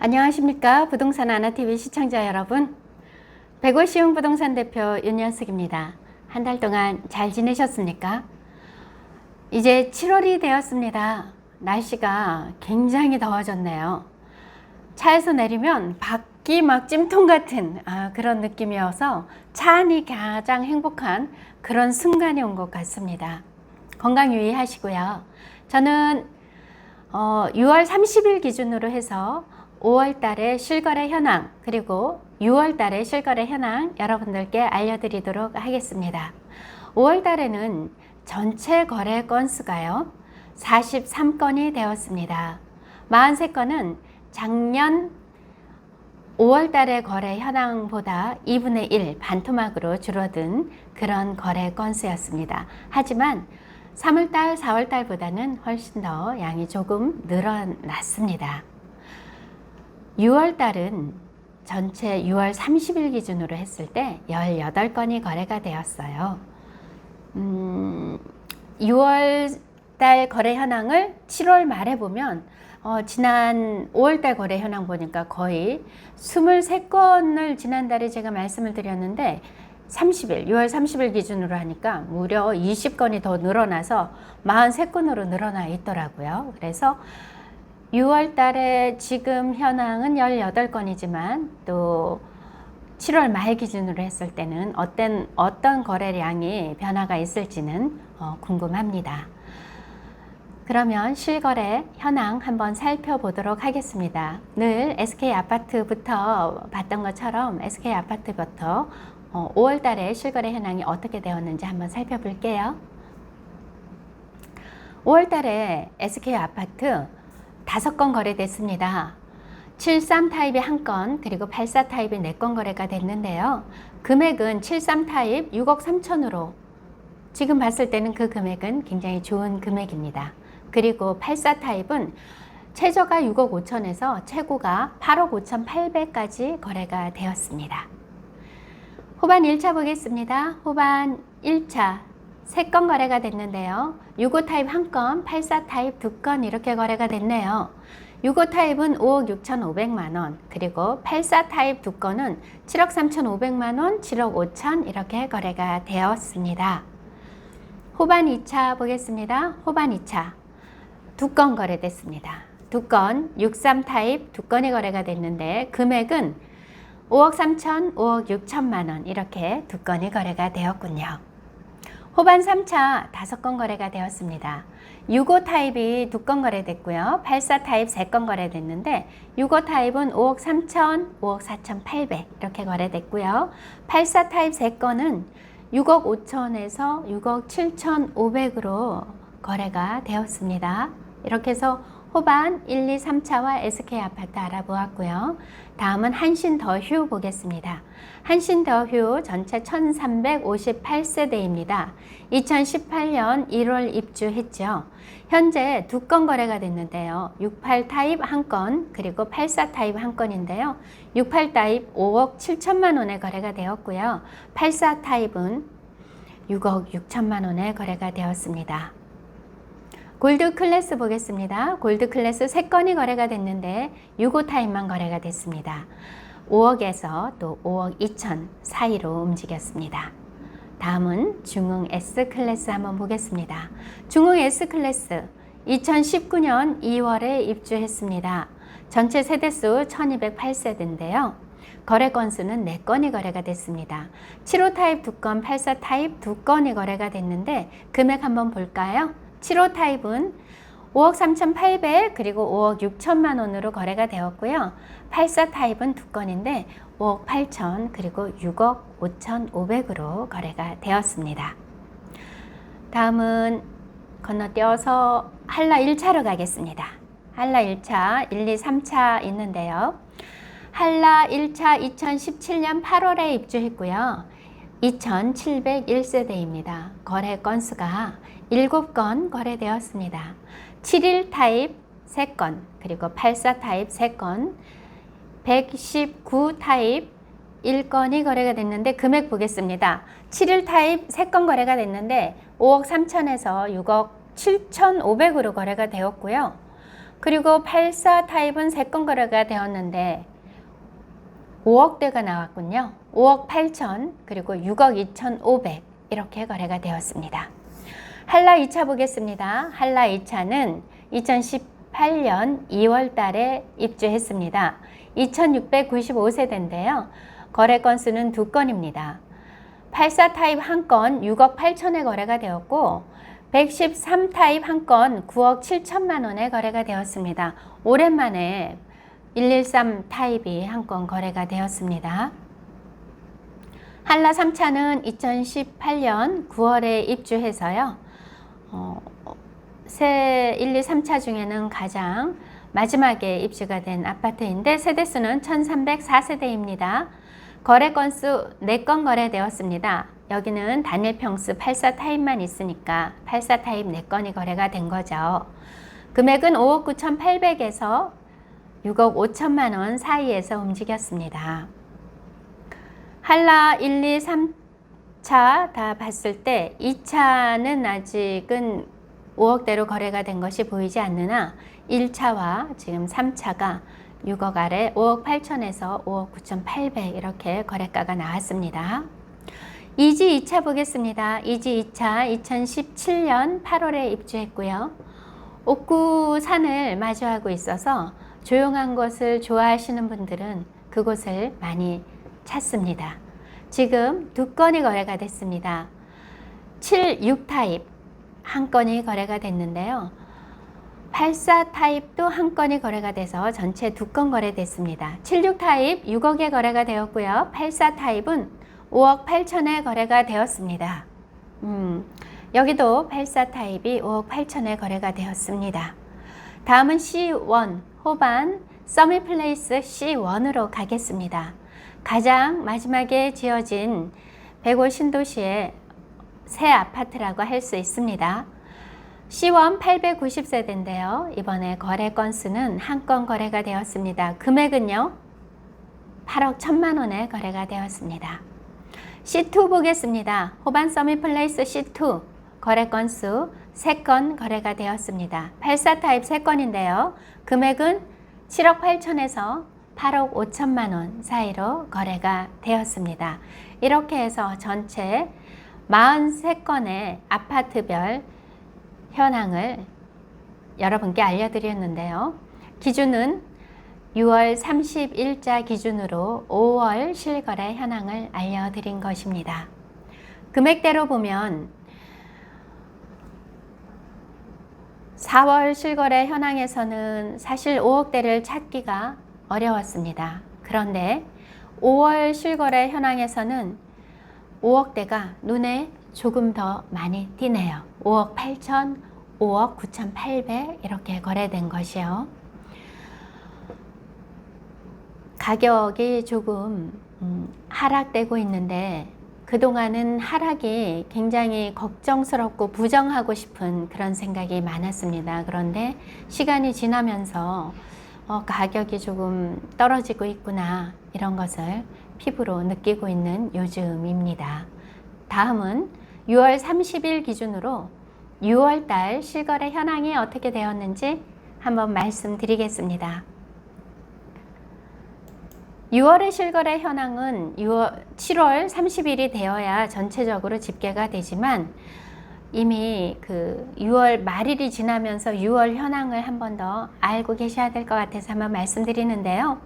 안녕하십니까? 부동산 아나TV 시청자 여러분. 150용 부동산 대표 윤현숙입니다. 한 달 동안 잘 지내셨습니까? 이제 7월이 되었습니다. 날씨가 굉장히 더워졌네요. 차에서 내리면 밖이 막 찜통 같은 아, 그런 느낌이어서 차 안이 가장 행복한 그런 순간이 온 것 같습니다. 건강 유의하시고요. 저는 어, 6월 30일 기준으로 해서 5월 달의 실거래 현황 그리고 6월 달의 실거래 현황 여러분들께 알려드리도록 하겠습니다. 5월 달에는 전체 거래 건수가요 43건이 되었습니다. 43건은 작년 5월 달의 거래 현황보다 2분의 1 반토막으로 줄어든 그런 거래 건수였습니다. 하지만 3월 달, 4월 달보다는 훨씬 더 양이 조금 늘어났습니다. 6월 달은 전체 6월 30일 기준으로 했을 때 18건이 거래가 되었어요. 음, 6월 달 거래 현황을 7월 말에 보면 어, 지난 5월 달 거래 현황 보니까 거의 23건을 지난달에 제가 말씀을 드렸는데 30일, 6월 30일 기준으로 하니까 무려 20건이 더 늘어나서 43건으로 늘어나 있더라고요. 그래서 6월 달에 지금 현황은 18건이지만 또 7월 말 기준으로 했을 때는 어떤, 어떤 거래량이 변화가 있을지는 어, 궁금합니다. 그러면 실거래 현황 한번 살펴보도록 하겠습니다. 늘 SK 아파트부터 봤던 것처럼 SK 아파트부터 어, 5월 달에 실거래 현황이 어떻게 되었는지 한번 살펴볼게요. 5월 달에 SK 아파트 다섯 건 거래됐습니다. 73 타입이 한 건, 그리고 84 타입이 네건 거래가 됐는데요. 금액은 73 타입 6억 3천으로 지금 봤을 때는 그 금액은 굉장히 좋은 금액입니다. 그리고 84 타입은 최저가 6억 5천에서 최고가 8억 5천 8백까지 거래가 되었습니다. 후반 1차 보겠습니다. 후반 1차 3건 거래가 됐는데요. 65 타입 1건, 84 타입 2건 이렇게 거래가 됐네요. 65 타입은 5억 6천5백만원, 그리고 84 타입 2건은 7억 3천 5백만원, 7억 5천 이렇게 거래가 되었습니다. 후반 2차 보겠습니다. 후반 2차 두 건 거래됐습니다. 두 건, 63 타입 두 건이 거래가 됐는데 금액은 5억 3천, 5억 6천만 원 이렇게 두 건이 거래가 되었군요. 후반 3차 5건 거래가 되었습니다. 65 타입이 2건 거래됐고요. 84 타입 3건 거래됐는데 65 타입은 5억 3천, 5억 4천 8백 이렇게 거래됐고요. 84 타입 3건은 6억 5천에서 6억 7천 5백으로 거래가 되었습니다. 이렇게 해서 호반 1, 2, 3차와 SK 아파트 알아보았고요. 다음은 한신 더휴 보겠습니다. 한신 더휴 전체 1358세대입니다. 2018년 1월 입주했죠. 현재 두 건 거래가 됐는데요. 68 타입 한 건, 그리고 84 타입 한 건인데요. 68 타입 5억 7천만 원에 거래가 되었고요. 84 타입은 6억 6천만 원에 거래가 되었습니다. 골드 클래스 보겠습니다. 골드 클래스 3건이 거래가 됐는데 65 타입만 거래가 됐습니다. 5억에서 또 5억 2천 사이로 움직였습니다. 다음은 중흥 S 클래스 한번 보겠습니다. 중흥 S 클래스 2019년 2월에 입주했습니다. 전체 세대수 1208세대인데요. 거래 건수는 4건이 거래가 됐습니다. 75 타입 2건, 84 타입 2건이 거래가 됐는데 금액 한번 볼까요? 7호 타입은 5억 3,800 그리고 5억 6천만 원으로 거래가 되었고요. 84 타입은 두 건인데 5억 8천 그리고 6억 5천 5백으로 거래가 되었습니다. 다음은 건너뛰어서 한라 1차로 가겠습니다. 한라 1차, 1, 2, 3차 있는데요. 한라 1차 2017년 8월에 입주했고요. 2,701세대입니다. 거래 건수가 7건 거래되었습니다. 71 타입 3건, 그리고 84 타입 3건, 119 타입 1건이 거래가 됐는데 금액 보겠습니다. 71 타입 3건 거래가 됐는데 5억 3천에서 6억 7천 5백으로 거래가 되었고요. 그리고 84 타입은 3건 거래가 되었는데 5억대가 나왔군요. 5억 8천 그리고 6억 2천5백 이렇게 거래가 되었습니다. 한라 2차 보겠습니다. 한라 2차는 2018년 2월 달에 입주했습니다. 2695세대인데요. 거래 건수는 두 건입니다. 84 타입 한건 6억 8천에 거래가 되었고 113 타입 한건 9억 7천만 원에 거래가 되었습니다. 오랜만에 113 타입이 한 건 거래가 되었습니다. 한라 3차는 2018년 9월에 입주해서요. 어, 새 1, 2, 3차 중에는 가장 마지막에 입주가 된 아파트인데 세대수는 1304세대입니다. 거래 건수 4건 거래되었습니다. 여기는 단일 평수 84 타입만 있으니까 84 타입 4건이 거래가 된 거죠. 금액은 5억 9,800에서 6억 5천만 원 사이에서 움직였습니다. 한라 1, 2, 3 차 다 봤을 때 2차는 아직은 5억대로 거래가 된 것이 보이지 않느나 1차와 지금 3차가 6억 아래 5억 8천에서 5억 9천 8백 이렇게 거래가가 나왔습니다. 이지 2차 보겠습니다. 이지 2차 2017년 8월에 입주했고요. 옥구 산을 마주하고 있어서 조용한 곳을 좋아하시는 분들은 그곳을 많이 찾습니다. 지금 두 건이 거래가 됐습니다. 7, 6 타입 한 건이 거래가 됐는데요. 84 타입도 한 건이 거래가 돼서 전체 두 건 거래됐습니다. 76 타입 6억에 거래가 되었고요. 84 타입은 5억 8천에 거래가 되었습니다. 음, 여기도 84 타입이 5억 8천에 거래가 되었습니다. 다음은 C1 호반 서밋플레이스 C1으로 가겠습니다. 가장 마지막에 지어진 105 신도시의 새 아파트라고 할 수 있습니다. C1 890세대인데요. 이번에 거래 건수는 한 건 거래가 되었습니다. 금액은요. 8억 1천만 원에 거래가 되었습니다. C2 보겠습니다. 호반 서밋플레이스 C2 거래 건수 3건 거래가 되었습니다. 84 타입 3건인데요. 금액은 7억 8천에서 8억 5천만 원 사이로 거래가 되었습니다. 이렇게 해서 전체 43건의 아파트별 현황을 여러분께 알려드렸는데요. 기준은 6월 30일자 기준으로 5월 실거래 현황을 알려드린 것입니다. 금액대로 보면 4월 실거래 현황에서는 사실 5억대를 찾기가 어려웠습니다. 그런데 5월 실거래 현황에서는 5억대가 눈에 조금 더 많이 띄네요. 5억 8천, 5억 9,800 이렇게 거래된 것이요. 가격이 조금 음, 하락되고 있는데 그동안은 하락이 굉장히 걱정스럽고 부정하고 싶은 그런 생각이 많았습니다. 그런데 시간이 지나면서 어, 가격이 조금 떨어지고 있구나 이런 것을 피부로 느끼고 있는 요즘입니다. 다음은 6월 30일 기준으로 6월 달 실거래 현황이 어떻게 되었는지 한번 말씀드리겠습니다. 6월의 실거래 현황은 6월, 7월 30일이 되어야 전체적으로 집계가 되지만 이미 그 6월 말일이 지나면서 6월 현황을 한 번 더 알고 계셔야 될 것 같아서 한번 말씀드리는데요.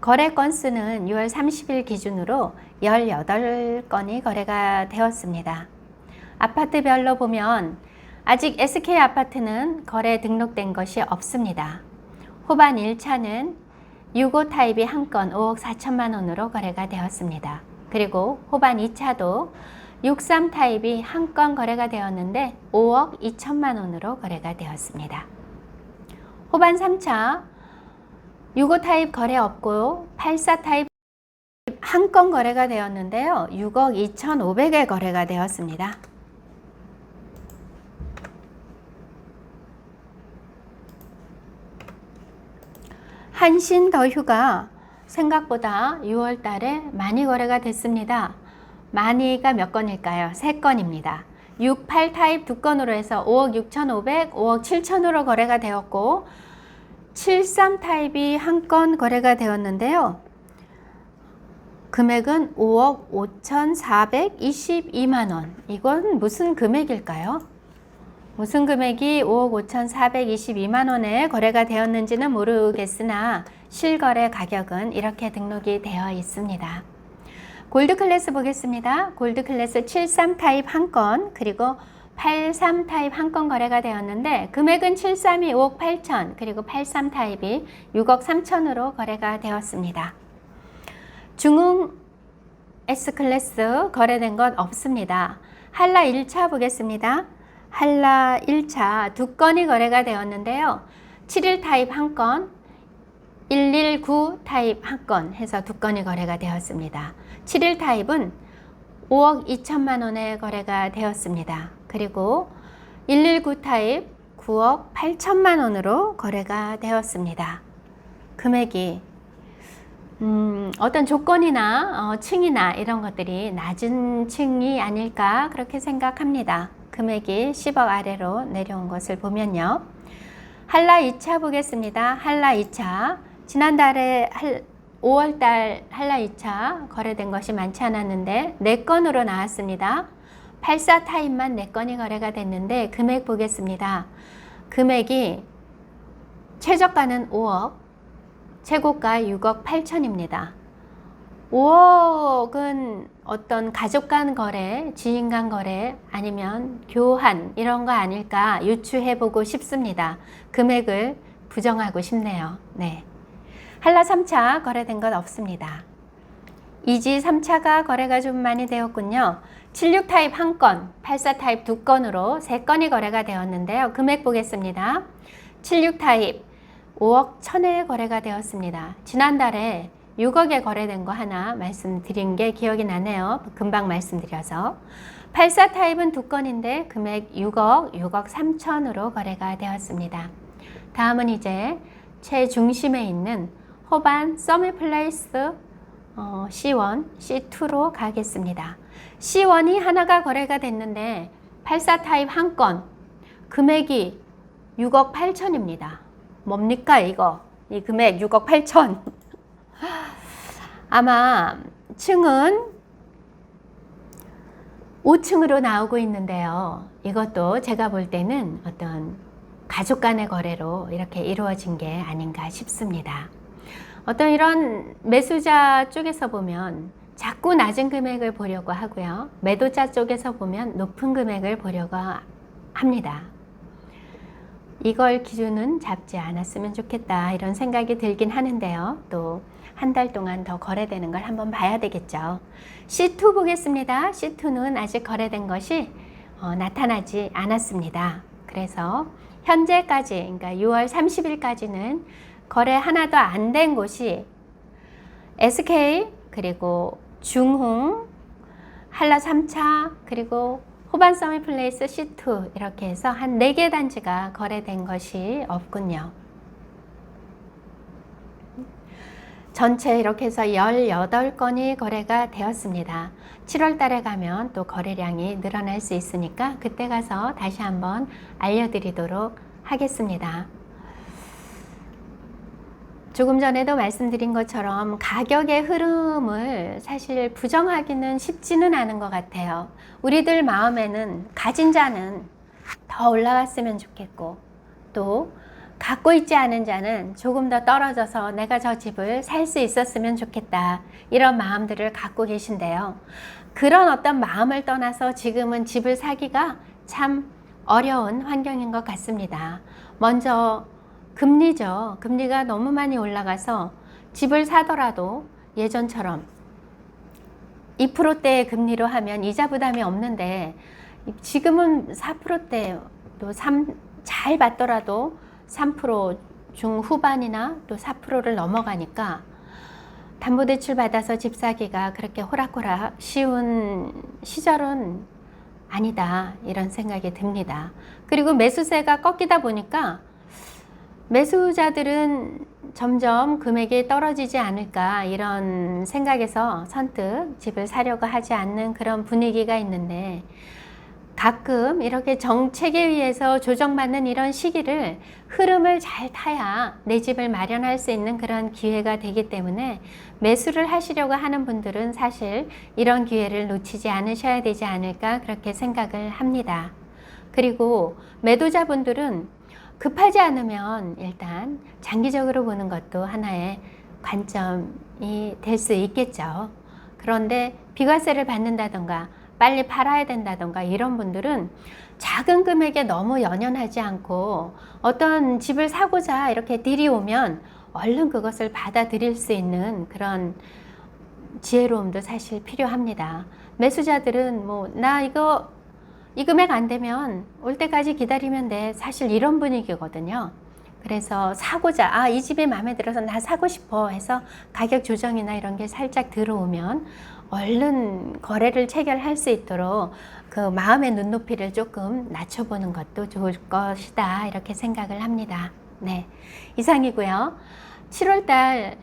거래 건수는 6월 30일 기준으로 18건이 거래가 되었습니다. 아파트별로 보면 아직 SK 아파트는 거래 등록된 것이 없습니다. 호반 1차는 6호 타입이 한 건 5억 4천만 원으로 거래가 되었습니다. 그리고 호반 2차도 63 타입이 한 건 거래가 되었는데 5억 2천만 원으로 거래가 되었습니다. 호반 3차 6호 타입 거래 없고 84 타입 한 건 거래가 되었는데요. 6억 2,500에 거래가 되었습니다. 한신 더휴가 생각보다 6월 달에 많이 거래가 됐습니다. 많이가 몇 건일까요? 3건입니다. 6, 8 타입 두 건으로 해서 5억 6,500, 5억 7천으로 거래가 되었고 73 타입이 한 건 거래가 되었는데요. 금액은 5억 5,422만 원. 이건 무슨 금액일까요? 무슨 금액이 5억 5,422만 원에 거래가 되었는지는 모르겠으나 실거래 가격은 이렇게 등록이 되어 있습니다. 골드 클래스 보겠습니다. 골드 클래스 73 타입 한 건, 그리고 83 타입 한 건 거래가 되었는데 금액은 73이 5억 8천, 그리고 83 타입이 6억 3천으로 거래가 되었습니다. 중흥 S 클래스 거래된 것 없습니다. 한라 1차 보겠습니다. 한라 1차 두 건이 거래가 되었는데요. 71 타입 한 건, 119 타입 한 건 해서 두 건이 거래가 되었습니다. 71 타입은 5억 2천만 원에 거래가 되었습니다. 그리고 119 타입 9억 8천만 원으로 거래가 되었습니다. 금액이 음, 어떤 조건이나 어, 층이나 이런 것들이 낮은 층이 아닐까 그렇게 생각합니다. 금액이 10억 아래로 내려온 것을 보면요. 한라 2차 보겠습니다. 한라 2차 지난달에 5월달 한라 2차 거래된 것이 많지 않았는데 4건으로 나왔습니다. 84 타입만 4건이 거래가 됐는데 금액 보겠습니다. 금액이 최저가는 5억, 최고가 6억 8천입니다. 5억은 어떤 가족 간 거래, 지인 간 거래, 아니면 교환 이런 거 아닐까 유추해 보고 싶습니다. 금액을 부정하고 싶네요. 네. 한라 3차 거래된 것 없습니다. 이지 3차가 거래가 좀 많이 되었군요. 76 타입 한 건, 84 타입 두 건으로 세 건이 거래가 되었는데요. 금액 보겠습니다. 76 타입 5억 1000에 거래가 되었습니다. 지난달에 6억에 거래된 거 하나 말씀드린 게 기억이 나네요. 금방 말씀드려서. 84 타입은 두 건인데 금액 6억, 6억 3천으로 거래가 되었습니다. 다음은 이제 최중심에 있는 호반 서미플레이스 어, C1, C2로 가겠습니다. C1이 하나가 거래가 됐는데 84 타입 한 건, 금액이 6억 8천입니다. 뭡니까 이거? 이 금액 6억 8천. 아마 층은 5층으로 나오고 있는데요. 이것도 제가 볼 때는 어떤 가족 간의 거래로 이렇게 이루어진 게 아닌가 싶습니다. 어떤 이런 매수자 쪽에서 보면 자꾸 낮은 금액을 보려고 하고요. 매도자 쪽에서 보면 높은 금액을 보려고 합니다. 이걸 기준은 잡지 않았으면 좋겠다 이런 생각이 들긴 하는데요. 또 한 달 동안 더 거래되는 걸 한번 봐야 되겠죠. C2 보겠습니다. C2는 아직 거래된 것이 어, 나타나지 않았습니다. 그래서 현재까지 그러니까 6월 30일까지는 거래 하나도 안 된 곳이 SK 그리고 중흥 한라 3차 그리고 호반 서미 플레이스 C2 이렇게 해서 한 4개 단지가 거래된 것이 없군요. 전체 이렇게 해서 18건이 거래가 되었습니다. 7월 달에 가면 또 거래량이 늘어날 수 있으니까 그때 가서 다시 한번 알려드리도록 하겠습니다. 조금 전에도 말씀드린 것처럼 가격의 흐름을 사실 부정하기는 쉽지는 않은 것 같아요. 우리들 마음에는 가진 자는 더 올라갔으면 좋겠고 또 갖고 있지 않은 자는 조금 더 떨어져서 내가 저 집을 살 수 있었으면 좋겠다. 이런 마음들을 갖고 계신데요. 그런 어떤 마음을 떠나서 지금은 집을 사기가 참 어려운 환경인 것 같습니다. 먼저 금리죠. 금리가 너무 많이 올라가서 집을 사더라도 예전처럼 2%대의 금리로 하면 이자 부담이 없는데 지금은 4%대 또 3, 잘 받더라도 3% 중후반이나 또 4%를 넘어가니까 담보대출 받아서 집 사기가 그렇게 호락호락 쉬운 시절은 아니다 이런 생각이 듭니다. 그리고 매수세가 꺾이다 보니까 매수자들은 점점 금액이 떨어지지 않을까 이런 생각에서 선뜻 집을 사려고 하지 않는 그런 분위기가 있는데 가끔 이렇게 정책에 의해서 조정받는 이런 시기를 흐름을 잘 타야 내 집을 마련할 수 있는 그런 기회가 되기 때문에 매수를 하시려고 하는 분들은 사실 이런 기회를 놓치지 않으셔야 되지 않을까 그렇게 생각을 합니다. 그리고 매도자분들은 급하지 않으면 일단 장기적으로 보는 것도 하나의 관점이 될 수 있겠죠. 그런데 비과세를 받는다던가 빨리 팔아야 된다던가 이런 분들은 작은 금액에 너무 연연하지 않고 어떤 집을 사고자 이렇게 딜이 오면 얼른 그것을 받아들일 수 있는 그런 지혜로움도 사실 필요합니다. 매수자들은 뭐 나 이거 이 금액 안 되면 올 때까지 기다리면 돼. 사실 이런 분위기거든요. 그래서 사고자 아 이 집이 마음에 들어서 나 사고 싶어 해서 가격 조정이나 이런 게 살짝 들어오면 얼른 거래를 체결할 수 있도록 그 마음의 눈높이를 조금 낮춰보는 것도 좋을 것이다 이렇게 생각을 합니다. 네 이상이고요. 7월 달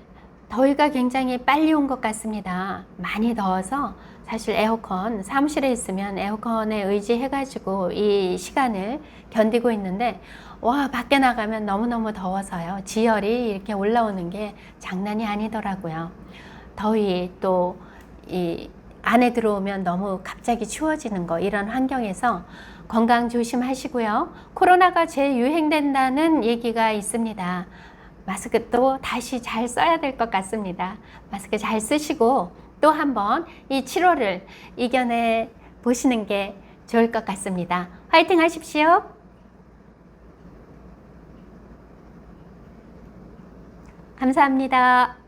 더위가 굉장히 빨리 온 것 같습니다. 많이 더워서 사실 에어컨 사무실에 있으면 에어컨에 의지해 가지고 이 시간을 견디고 있는데 와 밖에 나가면 너무너무 더워서요. 지열이 이렇게 올라오는 게 장난이 아니더라고요. 더위 또 이 안에 들어오면 너무 갑자기 추워지는 거 이런 환경에서 건강 조심하시고요. 코로나가 재유행된다는 얘기가 있습니다. 마스크 또 다시 잘 써야 될 것 같습니다. 마스크 잘 쓰시고 또 한번 이 7월을 이겨내 보시는 게 좋을 것 같습니다. 화이팅 하십시오. 감사합니다.